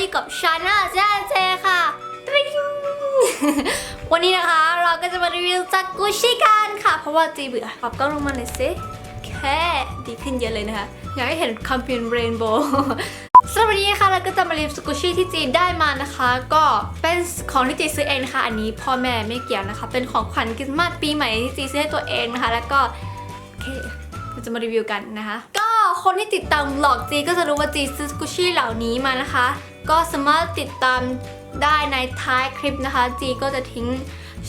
อยู่กับชาแน่าแจ้เจค่ะตริงวันนี้นะคะเราก็จะมารีวิวจากกุชชี่กันค่ะ เพราะว่าจีเบื่อปรับกล้องลงมาหน่อยสิแค่ดีขึ้นเยอะเลยนะคะ อยากให้เห็นคำเป็นเรนโบว์สำหรับวันนี้นะคะเราก็จะมารีวิวสกุชชี่ที่จีนได้มานะคะ ก็เป็นของที่จีซื้อเองนะคะ อันนี้พ่อแม่ไม่เกี่ยวนะคะ เป็นของขวัญคริสต์มาสปีใหม่ที่จีซื้อให้ตัวเองนะคะ แล้วก็โอเคเราจะมารีวิวกันนะคะก็ คนที่ติดตามหลอกจีก็จะรู้ว่าจีซื้อกุชชี่เหล่านี้มานะคะ ก็สามารถติดตามได้ในท้ายคลิปนะคะ จีก็จะทิ้ง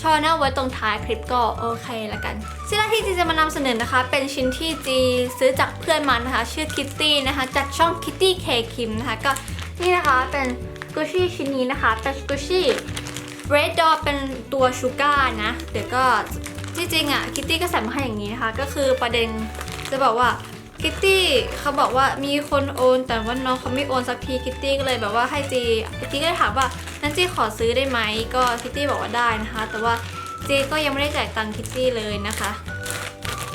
ช่อหน้าไว้ตรงท้ายคลิปก็โอเคละกัน ชิ้นแรกที่จีจะมานำเสนอนะคะ เป็นชิ้นที่จีซื้อจากเพื่อนมานะคะ ชื่อคิตตี้นะคะ จากช่อง Kitty K Kim นะคะ ก็นี่นะคะเป็นกุชชี่ชิ้นนี้นะคะเป็นกุชชี่ Red Dot เป็นตัวชูการ์นะเดี๋ยวก็ที่จริงอะคิตตี้ก็ใส่มาให้อย่างนี้นะคะ ก็คือประเด็นจะบอกว่า คิตตี้เขาบอกว่ามีคนโอน แต่ว่าน้องเขาไม่โอนสักทีคิตตี้ก็เลยแบบว่าให้จีคิตตี้ก็ถามว่านั้นจีขอซื้อได้ไหมก็คิตตี้บอกว่าได้นะคะ แต่ว่าจีก็ยังไม่ได้จ่ายตังค์คิตตี้เลยนะคะ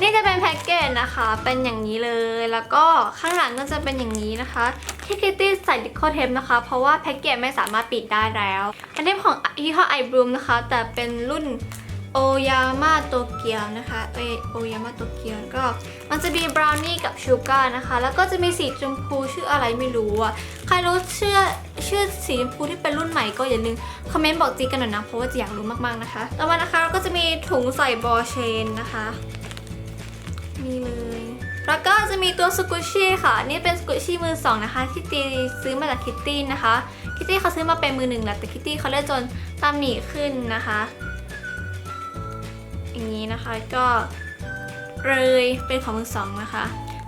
นี่จะเป็นแพ็กเกจนะคะ เป็นอย่างนี้เลยแล้วก็ข้างหลังก็จะเป็นอย่างนี้นะคะ ที่คิตตี้ใส่ดิคอเทปนะคะ เพราะว่าแพ็กเกจไม่สามารถปิดได้แล้วอันนี้ของยี่ห้อไอบรูมนะคะ แต่เป็นรุ่น โอยาม่าโตเกียวนะคะเอโอยาม่าโตเกียวก็มันจะมีบราวนี่กับชูการ์นะคะ แล้วก็จะมีสีชมพูชื่ออะไรไม่รู้อะใครรู้ชื่อชื่อสีชมพูที่เป็นรุ่นใหม่ก็อย่าลืมคอมเมนต์บอกจีกันหน่อยนะเพราะว่าจีอยากรู้มากๆนะคะต่อมานะคะเราก็จะมีถุงใส่บอลเชนนะคะนี่เลยแล้วก็จะมีตัวสกุชชี่ค่ะ นี่เป็นสกุชชี่มือสองนะคะ ที่ตีซื้อมาจากคิตตี้นะคะ คิตตี้เขาซื้อมาเป็นมือหนึ่งแหละแต่คิตตี้เขาเล่นจนตามหนีขึ้นนะคะ อย่างนี้นะคะ ก็เลยเป็นของมือสองนะคะ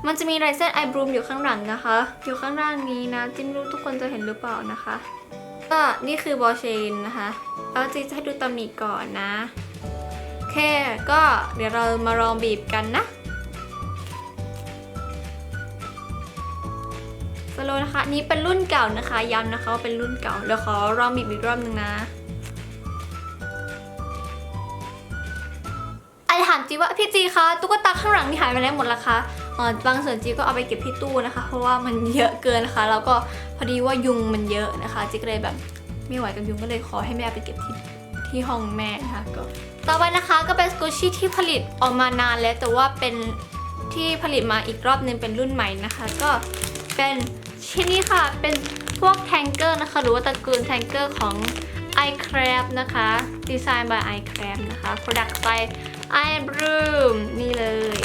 มันจะมีลายเส้นไอบรูมอยู่ข้างหลังนะคะ อยู่ข้างล่างนี้นะจิ้มรู้ทุกคนจะเห็นหรือเปล่านะคะ ก็นี่คือบอเชนนะคะแล้วจีจะให้ดูตำหนิก่อนนะโอเคก็เดี๋ยวเรามาลองบีบกันนะสโลนะคะนนี้เป็นรุ่นเก่านะคะย้ำนะคะว่าเป็นรุ่นเก่าเดี๋ยวขอลองบีบอีกรอบนึงนะ ว่าพี่จีคะตุ๊กตาข้างหลังนี่หายไปไหนหมดละคะอ๋อบางส่วนจีก็เอาไปเก็บที่ตู้นะคะ เพราะว่ามันเยอะเกินนะคะ แล้วก็พอดีว่ายุงมันเยอะนะคะจีก็เลยแบบไม่ไหวกับยุงก็เลยขอให้แม่เอาไปเก็บที่ที่ห้องแม่นะคะก็ต่อไปนะคะก็เป็นสกูชี่ที่ผลิตออกมานานแล้ว แต่ว่าเป็นที่ผลิตมาอีกรอบนึงเป็นรุ่นใหม่นะคะ ก็เป็นชิ้นนี้ค่ะเป็นพวกแทงเกอร์นะคะ หรือว่าตระกูลแทงเกอร์ของ iCrab นะคะดีไซน์ by iCrab นะคะ Product by iBroom นี่เลย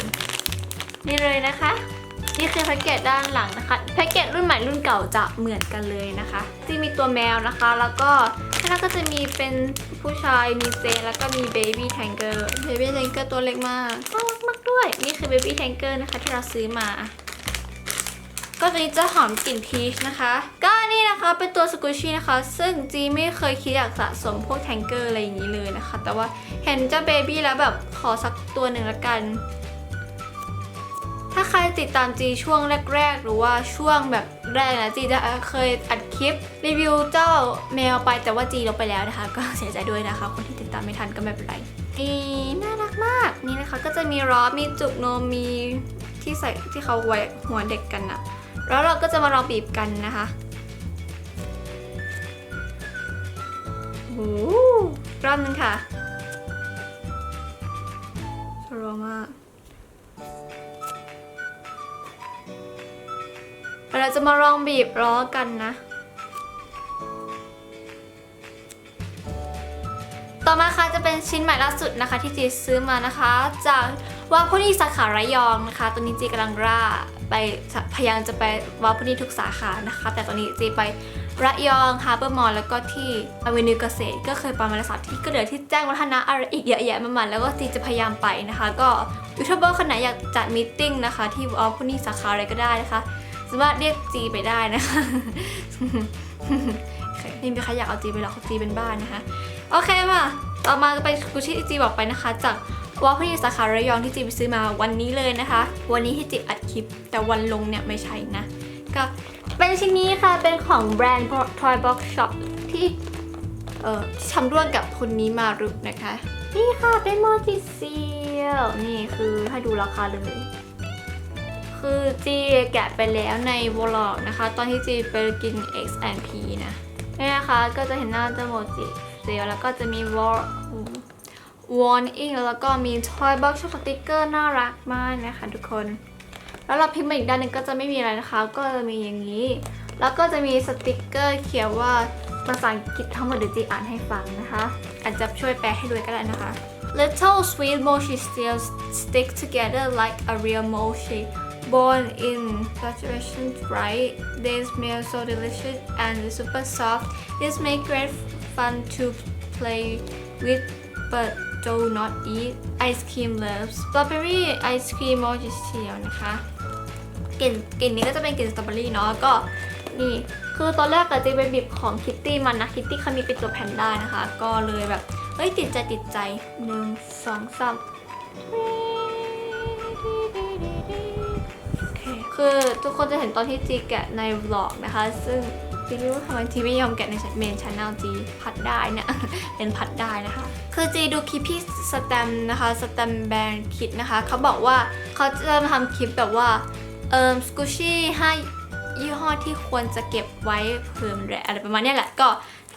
นี่เลยนะคะ นี่คือแพ็กเกจด้านหลังนะคะแพ็กเกจรุ่นใหม่รุ่นเก่าจะเหมือนกันเลยนะคะที่มีตัวแมวนะคะ แล้วก็ข้างหน้าก็จะมีเป็นผู้ชายมีเซนแล้วก็มีเบบี้แทงเกอร์เบบี้แทงเกอร์ตัวเล็กมากน่ารักมากด้วย นี่คือเบบี้แทงเกอร์นะคะที่เราซื้อมา ก็ตัวนี้จะหอมกลิ่นพีชนะคะ ก็นี่นะคะเป็นตัวสกูชี่นะคะ ซึ่งจีไม่เคยคิดอยากสะสมพวกแทงเกอร์อะไรอย่างนี้เลยนะคะ แต่ว่าเห็นเจ้าเบบี้แล้วแบบขอสักตัวหนึ่งละกัน ถ้าใครติดตามจีช่วงแรก ๆ หรือว่าช่วงแบบแรกนะจีจะเคยอัดคลิปรีวิวเจ้าแมวไปแต่ว่าจีลบไปแล้วนะคะ ก็เสียใจด้วยนะคะ คนที่ติดตามไม่ทันก็ไม่เป็นไรนี่น่ารักมากนี่นะคะก็จะมีรอมีจุกนมมีที่ใส่ที่เขาไว้หัวเด็กกันอะ แล้วเราก็จะมาลองบีบกันนะคะโอ้รอบนึงค่ะสโลว์มากเราจะมาลองบีบล้อกันนะ ต่อมาค่ะจะเป็นชิ้นใหม่ล่าสุดนะคะที่จีซื้อมานะคะ จากวาพุนีสาขาระยองนะคะตอนนี้จีกำลังร่า ไปพยายามจะไปวาพุนีทุกสาขานะคะ แต่ตอนนี้จีไประยองฮาร์เบอร์มอลแล้วก็ที่อเวนิวเกษตร ก็เคยไปมาแล้วสามที่ก็เหลือที่แจ้งวัฒนะอะไรอีกเยอะแยะมากมายแล้วก็จีจะพยายามไปนะคะ ก็ยูทูบเบอร์คนไหนอยากจัดมีติ้งนะคะ ที่วาพุนีสาขาอะไรก็ได้นะคะสามารถเรียกจีไปได้นะคะโอเคไม่มีใครอยากเอาจีไปหรอกจีเป็นบ้านนะคะ โอเคมาต่อมาไปกุชชี่ที่จีบอกไปนะคะจาก วอลพีสาขาระยองที่จีไปซื้อมาวันนี้เลยนะคะ วันนี้ที่จีอัดคลิป แต่วันลงเนี่ยไม่ใช่นะ ก็เป็นชิ้นนี้ค่ะ เป็นของแบรนด์ Toy Box Shop ที่เอ่อที่ทำร่วมกับคนนี้มารุนะคะ นี่ค่ะเป็นโมจิเซียลนี่คือให้ดูราคาเลย คือจีแกะไปแล้วในวอลล็อกนะคะ ตอนที่จีไปกิน X and P นะนี่นะคะก็จะเห็นหน้าจมูกจีเซลแล้วก็จะมีวอล วอนอิงแล้วก็มีทอยบ็อกช็อปสติกเกอร์น่ารักมากนะคะทุกคน แล้วเราพิมพ์มาอีกด้านหนึงก็จะไม่มีอะไรนะคะ ก็จะมีอย่างนี้ แล้วก็จะมีสติกเกอร์เขียนว่าภาษาอังกฤษทั้งหมดเดี๋ยวจีอ่านให้ฟังนะคะ อาจจะช่วยแปลให้ด้วยก็ได้นะคะ Little sweet mochi still stick together like a real mochi born in saturation right they smell so delicious and super soft this make great fun to play with but do not eat ice cream loves strawberry ice cream mochi still นะคะกลิ่นกลิ่นนี้ก็จะเป็นกลิ่นสตรอเบอรี่เนาะก็นี่คือตอนแรกอะจะไปบีบของคิตตี้มันนะคิตตี้เขามีเป็นตัวแพนด้านะคะ ก็เลยแบบเฮ้ยติดใจติดใจหนึ่งสองสามคือทุกคนจะเห็นตอนที่จีแกะในวล็อกนะคะ ซึ่ง จีรู้ว่าทำไมจีไม่ยอมแกะในเมนช n แนลจีพัดได้เนี่ยเป็นพัดได้นะคะ คือจีดูคลิปพี่สแตมนะคะสแตมแบรนด์คิดนะคะเขาบอกว่าเขาจะทำคลิปแบบว่าเอ่อสกูชี่ห้ายี่ห้อที่ควรจะเก็บไว้เพิ่มแหละอะไรประมาณนี้แหละก็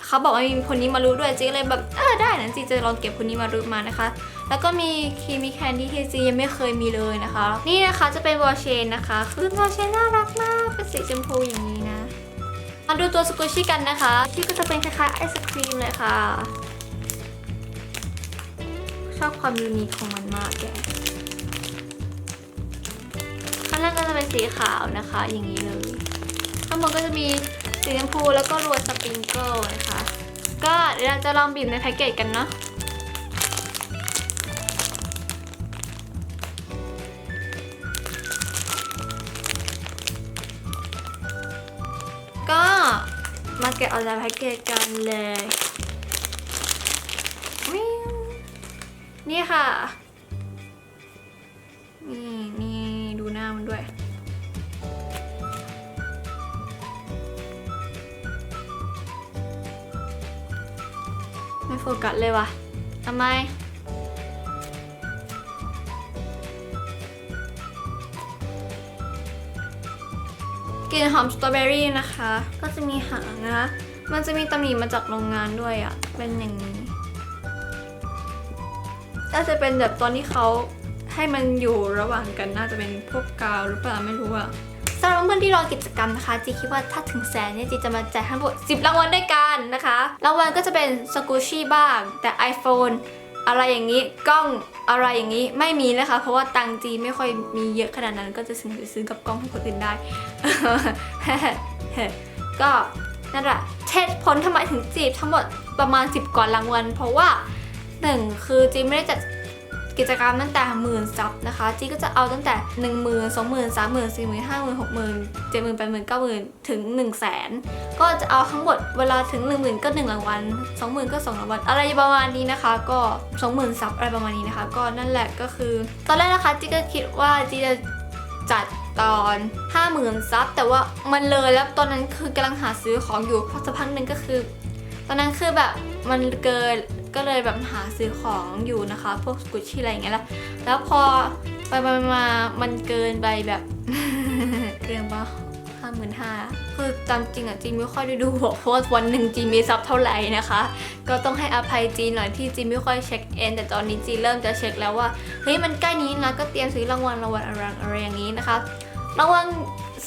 เขาบอกว่ามีคนนี้มารู้ด้วยจีก็เลยแบบเออได้นะจีจะลองเก็บคนนี้มารู้มานะคะ แล้วก็มีครีมีแคนดี้ที่จียังไม่เคยมีเลยนะคะ นี่นะคะจะเป็นวอลเชนนะคะ คือวอลเชนน่ารักมากเป็นสีชมพูอย่างนี้ มาดูตัวสกูชี่กันนะคะ ที่ก็จะเป็นคล้ายๆไอศครีมเลยค่ะ ชอบความยูนิคของมันมากแกข้างล่างก็จะเป็นสีขาวนะคะ อย่างนี้เลยข้างบนก็จะมีสีชมพูแล้วก็รวดสปริงเกิลนะคะ ก็เดี๋ยวเราจะลองบีบในแพ็กเกจกันเนาะ แกะออกจากแพ็กเกจกันเลยนี่ค่ะนี่นี่ดูหน้ามันด้วย ไม่โฟกัสเลยว่ะทำไม กลิ่นหอมสตรอเบอรี่นะคะ ก็จะมีหางนะคะมันจะมีตำหนิมาจากโรงงานด้วยอะ่ะ เป็นอย่างนี้ น่าจะเป็นแบบตอนที่เขาให้มันอยู่ระหว่างกันน่าจะเป็นพวกกาวหรือเปล่าไม่รู้อะสำหรับเพื่อนที่รอกิจกรรมนะคะจีคิดว่าถ้าถึงแสนเนี่ยจีจะมาแจกทั้งหมด 10 รางวัลด้วยกันนะคะ รางวัลก็จะเป็นสกูชี่บ้าง แต่ iPhone อะไรอย่างนี้กล้องอะไรอย่างนี้ไม่มีนะคะ เพราะว่าตังจีไม่ค่อยมีเยอะขนาดนั้น ก็จะซื้อซื้อกับกล้องให้คนอื่นได้ ก็นั่นแหละเหตุผลทำไมถึงจีบทั้งหมดประมาณ 10 ก่อนรางวัลเพราะว่าหนึ่งคือจีไม่ได้จัด กิจกรรมตั้งแต่หมื่นซับนะคะจีก็จะเอาตั้งแต่หนึ่งหมื่นสองหมื่นสามหมื่นสี่หมื่นห้าหมื่นหกหมื่นเจ็ดหมื่นแปดหมื่นเก้าหมื่นถึงหนึ่งแสนก็จะเอาทั้งหมดเวลาถึงหนึ่งหมื่นก็หนึ่งรางวัลสองหมื่นก็สองรางวัลอะไรประมาณนี้นะคะ ก็สองหมื่นซับอะไรประมาณนี้นะคะ ก็นั่นแหละก็คือ ตอนแรกนะคะจีก็คิดว่าจีจะจัดตอนห้าหมื่นซับแต่ว่ามันเลยแล้วตอนนั้นคือกำลังหาซื้อของอยู่พอสักพักหนึ่งก็คือ ตอนนั้นคือแบบมันเกิน ก็เลยแบบหาซื้อของอยู่นะคะ พวกกุชชี่อะไรอย่างเงี้ยแล้วแล้วพอไปไปมามันเกินไปแบบ เกินปะห้าหมื่นห้าคือตามจริงอะจีนไม่ค่อยได้ดูหรอกเพราะว่าวันหนึ่งจีนมีซับเท่าไหร่นะคะ ก็ต้องให้อภัยจีนหน่อยที่จีนไม่ค่อยเช็คเองแต่ตอนนี้จีนเริ่มจะเช็คแล้วว่าเฮ้ยมันใกล้นี้นะก็เตรียมซื้อรางวัลรางวัลอะไรอะไรอย่างนี้นะคะรางวัล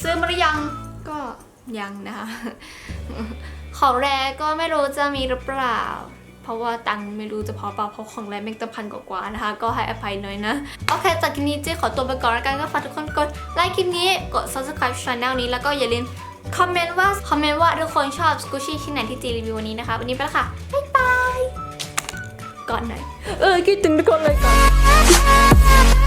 ซื้อมาหรือยังก็ยังนะคะ ของแรก็ไม่รู้จะมีหรือเปล่า ราะว่าตังไม่รู้จะพอเปล่าเพราะของแรแม่งจะพันกว่านะคะ ก็ให้อภัยหน่อยนะ โอเค จากคลิปนี้เจ๊ขอตัวไปก่อนแล้วกันก็ฝากทุกคนกดไลค์คลิปนี้กด subscribe channel นี้แล้วก็อย่าลืมคอมเมนต์ว่าคอมเมนต์ว่าทุกคนชอบสกูชี่ที่ไหนที่จีรีวิววันนี้นะคะ วันนี้ไปแล้วค่ะบ๊ายบายก่อนหน่อยเออคิดถึงทุกคนเลยก่อน